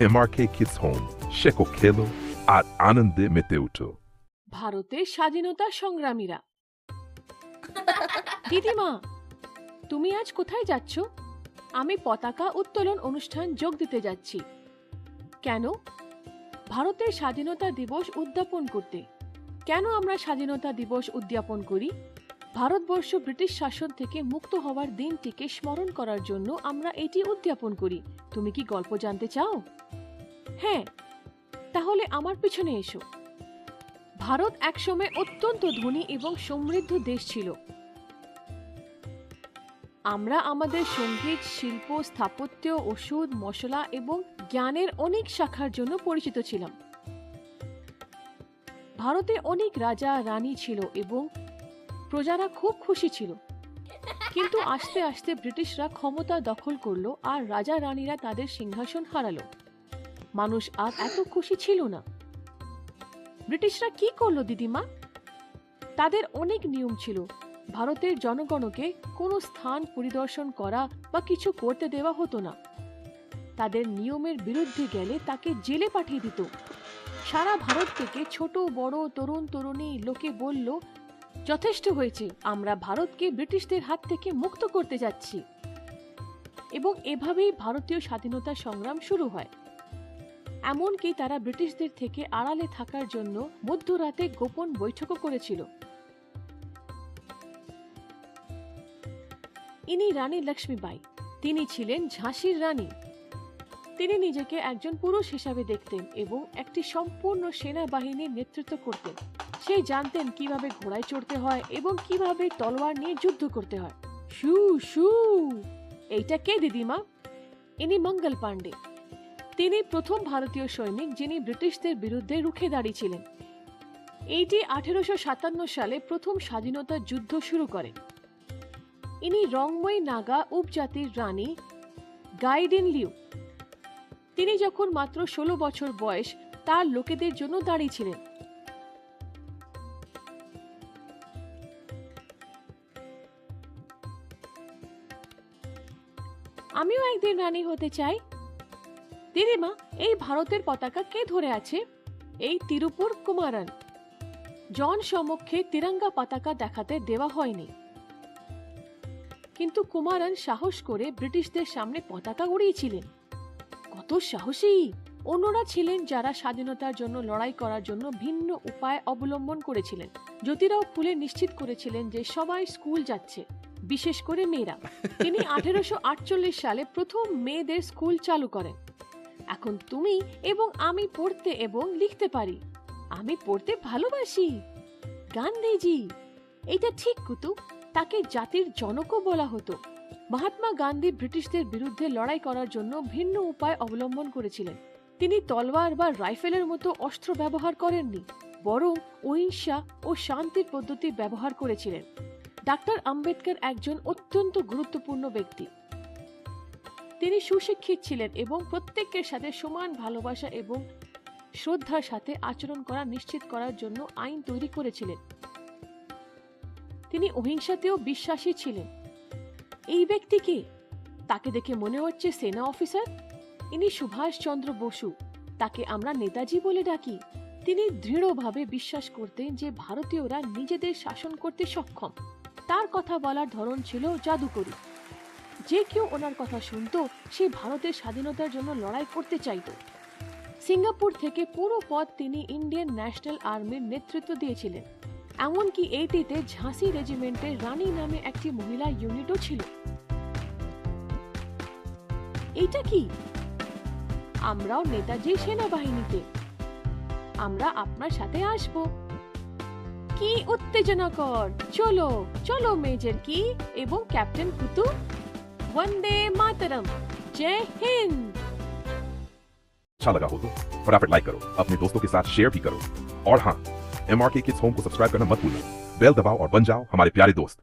এমআরকে kids home শেখো খেলো আর আনন্দে মেতে উঠো। ভারতের স্বাধীনতা সংগ্রামীরা। দিদিমা তুমি আজ কোথায় যাচ্ছ? আমি পতাকা উত্তোলন অনুষ্ঠান যোগ দিতে যাচ্ছি। কেন? ভারতের স্বাধীনতা দিবস উদযাপন করতে। কেন আমরা স্বাধীনতা দিবস উদযাপন করি? ভারতবর্ষ ব্রিটিশ শাসন থেকে মুক্ত হওয়ার দিনটিকে স্মরণ করার জন্য আমরা এটি উদযাপন করি। তুমি কি গল্প জানতে চাও? হ্যাঁ তাহলে আমার পিছনে এসো। ভারত একসময় অত্যন্ত ধনী এবং সমৃদ্ধ দেশ ছিল। আমরা আমাদের সংগীত, শিল্প, স্থাপত্য, ওষুধ, মশলা এবং জ্ঞানের অনেক শাখার জন্য পরিচিত ছিলাম। ভারতে অনেক রাজা, রানী ছিল এবং প্রজারা খুব খুশি ছিল। কিন্তু আস্তে আস্তে ব্রিটিশরা ক্ষমতা দখল করল আর রাজা রানীরা তাদের সিংহাসন হারালো। মানুষ আর এত খুশি ছিল না। ব্রিটিশরা কি করল, দিদিমা? তাদের অনেক নিয়ম ছিল। ভারতের জনগণকে কোনো স্থান পরিদর্শন করা বা কিছু করতে দেওয়া হতো না। তাদের নিয়মের বিরুদ্ধে গেলে তাকে জেলে পাঠিয়ে দিত। সারা ভারত থেকে ছোট, বড়, তরুণ, তরুণী লোকে বলল যথেষ্ট হয়েছে। আমরা ভারতকে ব্রিটিশদের হাত থেকে মুক্ত করতে যাচ্ছি। এবং এভাবেই ভারতীয় স্বাধীনতা সংগ্রাম শুরু হয়। এমনকি তারা ব্রিটিশদের থেকে আড়ালে থাকার জন্য মধ্যরাতে গোপন বৈঠকও করেছিল। ইনি রানী লক্ষ্মীবাই তিনি ছিলেন ঝাঁসির রানী। তিনি নিজেকে একজন পুরুষ হিসাবে দেখতেন এবং একটি সম্পূর্ণ সেনাবাহিনীর নেতৃত্ব করতেন। সে জানতেন কীভাবে ঘোড়ায় চড়তে হয় এবং কীভাবে তলোয়ার নিয়ে যুদ্ধ করতে হয়। শু শু। এইটা কে দিদিমা ইনি মঙ্গল পাণ্ডে। তিনি প্রথম ভারতীয় সৈনিক যিনি ব্রিটিশদের বিরুদ্ধে রুখে দাঁড়িয়েছিলেন। এইটি আঠেরোশো সাতান্ন সালে প্রথম স্বাধীনতা যুদ্ধ শুরু করে ইনি রংময় নাগা উপজাতির রানী গাইডিন লিউ। তিনি যখন মাত্র ষোলো বছর বয়স, তার লোকেদের জন্য দাঁড়িয়েছিলেন। আমিও একদিন রানী হতে চাই। দিদিমা, এই ভারতের পতাকা কে ধরে আছে? এই তিরুপুর কুমারন। জন সমক্ষে তিরঙ্গা পতাকা দেখাতে দেওয়া হয়নি। কিন্তু কুমারন সাহস করে ব্রিটিশদের সামনে পতাকা উড়িয়েছিলেন। কত সাহসী! অন্যরা ছিলেন যারা স্বাধীনতার জন্য, লড়াই করার জন্য ভিন্ন উপায় অবলম্বন করেছিলেন। জ্যোতিরাও ফুলে নিশ্চিত করেছিলেন যে সবাই স্কুল যাচ্ছে। বিশেষ করে মেয়েরা। তিনি আঠেরোশো সালে প্রথম মেয়েদের স্কুল চালু করেন। এখন তুমি এবং আমি পড়তে এবং লিখতে পারি। আমি পড়তে ভালোবাসি। গান্ধীজি এটা ঠিক কুতু তাকে জাতির জনকও বলা হতো। মহাত্মা গান্ধী ব্রিটিশদের বিরুদ্ধে লড়াই করার জন্য ভিন্ন উপায় অবলম্বন করেছিলেন। তিনি তলোয়ার বা রাইফেলের মতো অস্ত্র ব্যবহার করেননি, বরং অহিংসা ও শান্তির পদ্ধতি ব্যবহার করেছিলেন। ডাক্তার আম্বেদকর একজন অত্যন্ত গুরুত্বপূর্ণ ব্যক্তি। তিনি সুশিক্ষিত ছিলেন এবং প্রত্যেকের সাথে সমান ভালোবাসা এবং শ্রদ্ধার সাথে আচরণ করা নিশ্চিত করার জন্য আইন তৈরি করেছিলেন। তিনি অহিংসাতেও বিশ্বাসী ছিলেন। এই ব্যক্তিকে তাকে দেখে মনে হচ্ছে সেনা অফিসার। ইনি সুভাষ চন্দ্র বসু। তাকে আমরা নেতাজি বলে ডাকি। তিনি দৃঢ়ভাবে বিশ্বাস করতেন যে ভারতীয়রা নিজেদের শাসন করতে সক্ষম। তার কথা বলার ধরন ছিল জাদুকরী। যে কেউ ওনার কথা শুনতো, সে ভারতের স্বাধীনতার জন্য লড়াই করতে চাইতো। সিঙ্গাপুর থেকে পুরো পথ তিনি ইন্ডিয়ান ন্যাশনাল আর্মির নেতৃত্ব দিয়েছিলেন। এমনকি এইটিতে ঝাঁসি রেজিমেন্টের রানী নামে একটি মহিলা ইউনিটও ছিল। এইটা কি? আমরাও নেতাজি সেনাবাহিনীতে। আমরা আপনার সাথে আসব। কি উত্তেজনাকর চলো চলো মেজর কি এবং ক্যাপ্টেন কুতু वंदे मातरम जय हिंद अच्छा लगा हो तो फटाफट लाइक करो अपने दोस्तों के साथ शेयर भी करो और हाँ एमआरके किड्स होम को सब्सक्राइब करना मत भूलना बेल दबाओ और बन जाओ हमारे प्यारे दोस्त